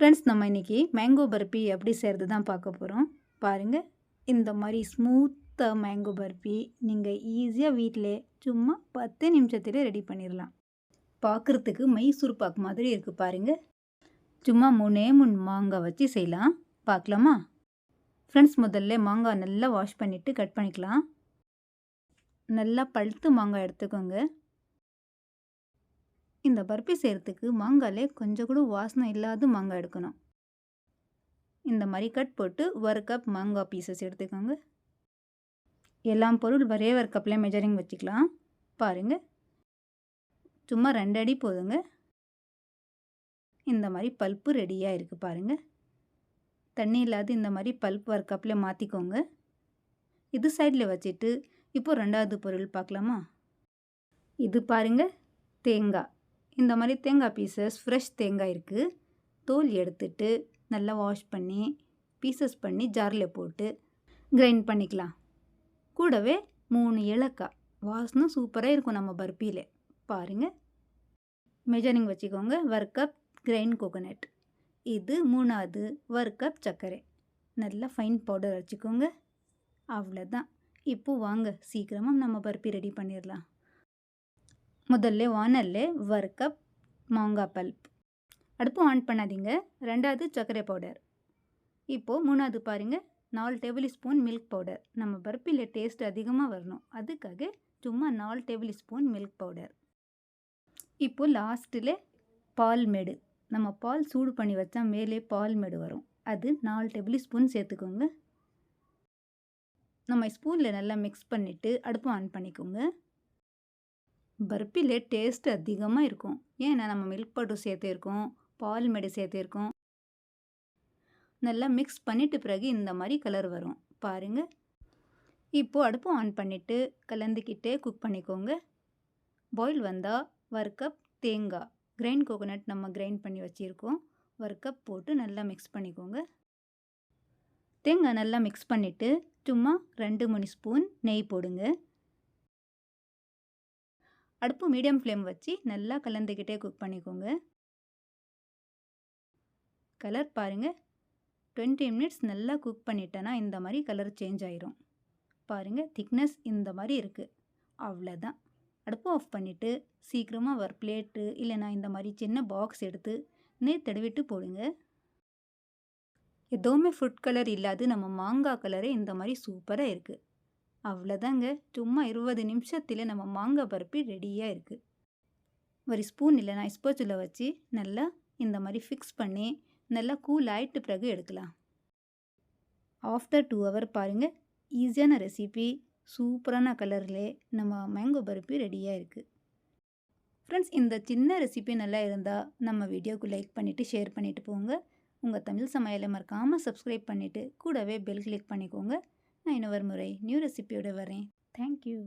Friends நம்ம இன்றைக்கி mango barfi எப்படி செய்கிறது தான் பார்க்க போகிறோம் பாருங்கள் இந்த மாதிரி ஸ்மூத்தாக மேங்கோ பர்பி நீங்கள் ஈஸியாக வீட்டிலே சும்மா பத்து நிமிஷத்தில் ரெடி பண்ணிடலாம் பார்க்குறதுக்கு மைசூர் பாக் மாதிரி இருக்குது பாருங்கள் சும்மா மூணே மூணு மாங்காய் வச்சு செய்யலாம். பார்க்கலாமா? ஃப்ரெண்ட்ஸ் முதல்ல மாங்காய் நல்லா வாஷ் பண்ணிவிட்டு கட் பண்ணிக்கலாம். நல்லா பழுத்து மாங்காய் எடுத்துக்கோங்க. இந்த பர்பி செய்கிறதுக்கு மாங்காலே கொஞ்சம் கூட வாசனை இல்லாத மாங்காய் எடுக்கணும். இந்த மாதிரி கட் போட்டு ஒரு கப் மாங்காய் பீசஸ் எடுத்துக்கோங்க. எல்லாம் பொருள் ஒரே ஒரு கப்பில் மெஜரிங் வச்சுக்கலாம். பாருங்கள் சும்மா ரெண்டு அடி போதுங்க. இந்த மாதிரி பல்ப்பு ரெடியாக இருக்குது பாருங்கள் தண்ணி இல்லாத இந்த மாதிரி பல்ப் ஒரு கப்பில் மாற்றிக்கோங்க இது சைடில் வச்சுட்டு இப்போ ரெண்டாவது பொருள் பார்க்கலாமா? இது பாருங்கள் தேங்காய். இந்த மாதிரி தேங்காய் பீசஸ் ஃப்ரெஷ் தேங்காய் இருக்குது தோல் எடுத்துட்டு நல்லா வாஷ் பண்ணி பீசஸ் பண்ணி ஜாரில் போட்டு கிரைண்ட் பண்ணிக்கலாம். கூடவே மூணு ஏலக்காய். வாசனை சூப்பராக இருக்கும் நம்ம பர்பியில். பாருங்கள் மெஜரிங் வச்சுக்கோங்க. ஒரு கப் கிரைண்ட் கோகோனட் இது மூணாவது ஒரு கப் சர்க்கரை. நல்லா ஃபைன் பவுடர் வச்சுக்கோங்க அவ்வளோதான் இப்போ வாங்க. சீக்கிரமாக நம்ம பருப்பி ரெடி பண்ணிடலாம். முதல்ல வானல்ல ஒரு கப் மாங்காய் பல்ப். அடுப்பு ஆன் பண்ணாதீங்க. ரெண்டாவது சர்க்கரை பவுடர். இப்போது மூணாவது பாருங்கள் நாலு டேபிள் ஸ்பூன் மில்க் பவுடர் நம்ம பருப்பியில் டேஸ்ட் அதிகமாக வரணும். அதுக்காக சும்மா நாலு டேபிள் ஸ்பூன் மில்க் பவுடர் இப்போது லாஸ்ட்டில் பால் மேடு. நம்ம பால் சூடு பண்ணி வச்சா மேலே பால் மேடு வரும். அது நாலு டேபிள் ஸ்பூன் சேர்த்துக்கோங்க. நம்ம ஸ்பூனில் நல்லா மிக்ஸ் பண்ணிவிட்டு அடுப்பு ஆன் பண்ணிக்கோங்க. பர்பியில் டேஸ்ட் அதிகமாக இருக்கும். ஏன்னா நம்ம மில்க் பவுடர் சேர்த்துருக்கோம் பால் மெடி சேர்த்துருக்கோம் நல்லா மிக்ஸ் பண்ணிவிட்டு பிறகு இந்த மாதிரி கலர் வரும். பாருங்கள் இப்போது அடுப்பு ஆன் பண்ணிவிட்டு கலந்துக்கிட்டே குக் பண்ணிக்கோங்க. பாயில் வந்தால் ஒரு கப் தேங்காய். கிரைண்ட் கோகோனட் நம்ம கிரைண்ட் பண்ணி வச்சுருக்கோம். ஒரு கப் போட்டு நல்லா மிக்ஸ் பண்ணிக்கோங்க. தேங்காய் நல்லா மிக்ஸ் பண்ணிவிட்டு சும்மா ரெண்டு மணி ஸ்பூன் நெய் போடுங்க. அடுப்பு மீடியம் ஃப்ளேம் வச்சு நல்லா கலந்துக்கிட்டே குக் பண்ணிக்கோங்க. கலர் பாருங்கள் டுவெண்ட்டி மினிட்ஸ் நல்லா குக் பண்ணிட்டேன்னா இந்த மாதிரி கலர் சேஞ்ச் ஆயிரும். பாருங்கள் திக்னஸ் இந்த மாதிரி இருக்குது அவ்வளோதான் அடுப்பு ஆஃப் பண்ணிவிட்டு சீக்கிரமாக ஒரு பிளேட்டு இல்லைனா இந்த மாதிரி சின்ன பாக்ஸ் எடுத்து நெய் தடவிட்டு போடுங்க. எதுவுமே ஃபுட் கலர் இல்லாது நம்ம மாங்காய் கலரே இந்த மாதிரி சூப்பராக இருக்குது அவ்வளோதாங்க சும்மா இருபது நிமிஷத்தில் நம்ம மாங்காய் பருப்பி ரெடியாக இருக்குது ஒரு ஸ்பூன் இல்லைனா ஸ்போச்சில் வச்சு நல்லா இந்த மாதிரி ஃபிக்ஸ் பண்ணி நல்லா கூல் ஆகிட்டு பிறகு எடுக்கலாம். ஆஃப்டர் டூ ஹவர் பாருங்கள் ஈஸியான ரெசிபி சூப்பரான கலரில் நம்ம மேங்கோ பருப்பி ரெடியாக இருக்குது ஃப்ரெண்ட்ஸ் இந்த சின்ன ரெசிபி நல்லா இருந்தால் நம்ம வீடியோவுக்கு லைக் பண்ணிவிட்டு ஷேர் பண்ணிவிட்டு போங்க. உங்கள் தமிழ் சமையலை மறக்காமல் சப்ஸ்கிரைப் பண்ணிவிட்டு கூடவே பெல் கிளிக் பண்ணிக்கோங்க. நான் இன்னொரு முறை நியூ ரெசிபியோடு வரேன். தேங்க்யூ